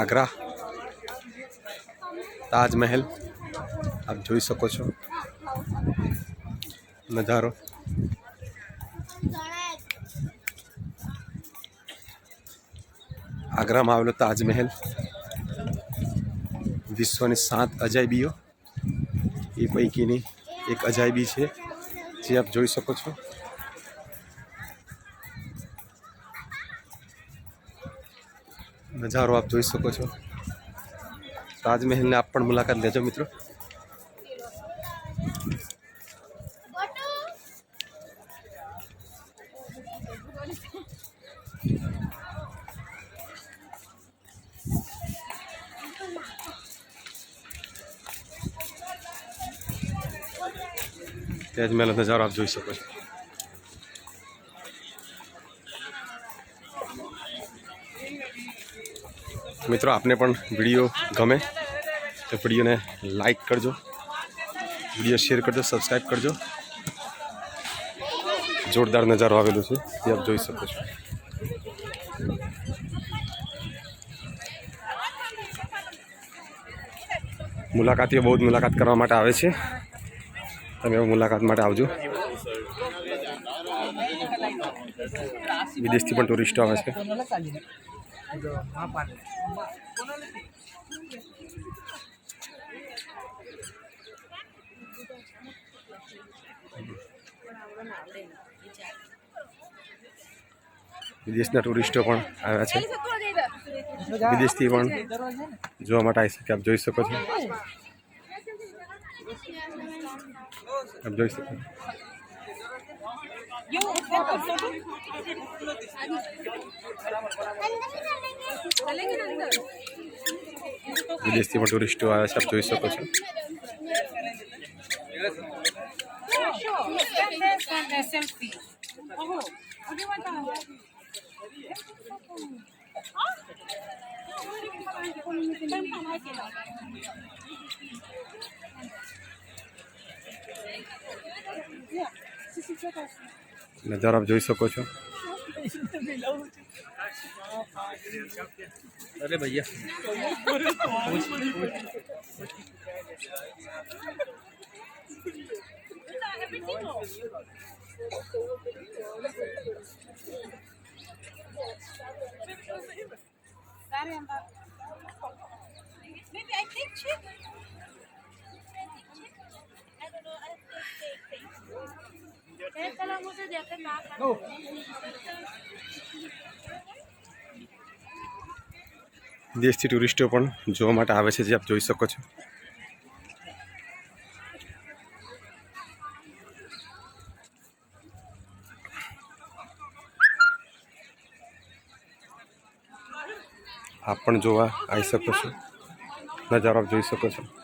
આગ્રા, તાજમહેલ, આપ જોઈ શકો છો. નજારો. આગ્રામાં આવેલો તાજમહેલ, વિશ્વની સાત અજાયબીઓ. એ પૈકીની એક અજાયબી છે, જે આપ જોઈ શકો છો. નજારો આપ જોઈ શકો છો. તાજમહેલને આપ પણ મુલાકાત લેજો મિત્રો. તાજમહેલનો નજારો આપ જોઈ શકો છો. મિત્રો, આપને પણ વીડિયો ગમે તો વિડીયોને લાઈક કરજો, વીડિયો શેર કરજો સબસ્ક્રાઈબ કરજો. જોરદાર નજારો આવેલો છે, એ આપ જોઈ શકો છો. મુલાકાતીઓ બહુ જ મુલાકાત કરવા માટે આવે છે. તમે મુલાકાત માટે આવજો. વિદેશથી પણ ટુરિસ્ટો આવે છે. વિદેશના ટુરિસ્ટો પણ આવ્યા છે વિદેશથી પણ જોવા માટે આવી શકે આપ જોઈ શકો છો આપ જોઈ શકો છો. વિદેશથી પણ ટુરિસ્ટો આવ્યા છે આપ જોઈ શકો છો Stand નજારો આપ જોઈ શકો છો અરે ભૈયા Maybe I think chicken. I think chicken. I don't know. I think steak. દેશથી ટુરિસ્ટો પણ જોવા માટે આવે છે, જે આપ જોઈ શકો છો. આપ પણ જોવા આવી શકો છો. નજારો આપ જોઈ શકો છો.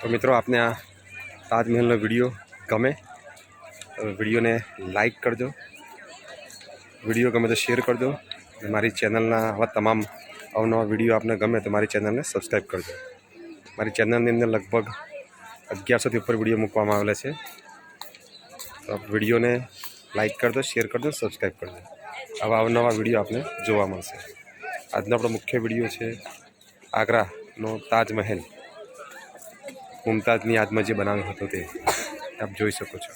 તો મિત્રો, આપને આ તાજમહેલનો વીડિયો ગમે વિડીયોને લાઈક કરજો. વીડિયો ગમે તો શેર કરજો. મારી ચેનલના આવા તમામ અવનવા વીડિયો આપને ગમે તો મારી ચેનલને સબસ્ક્રાઈબ કરજો. મારી ચેનલની અંદર લગભગ અગિયારસોથી ઉપર વીડિયો મૂકવામાં આવેલા છે. તો વિડીયોને લાઈક કરજો શેર કરજો સબસ્ક્રાઈબ કરજો. આવા અવનવા વીડિયો આપને જોવા મળશે. આજનો આપણો મુખ્ય વીડિયો છે આગ્રાનો તાજમહેલ. મુમતાજની યાદમાં જે બનાવ્યો હતો તે આપ જોઈ શકો છો.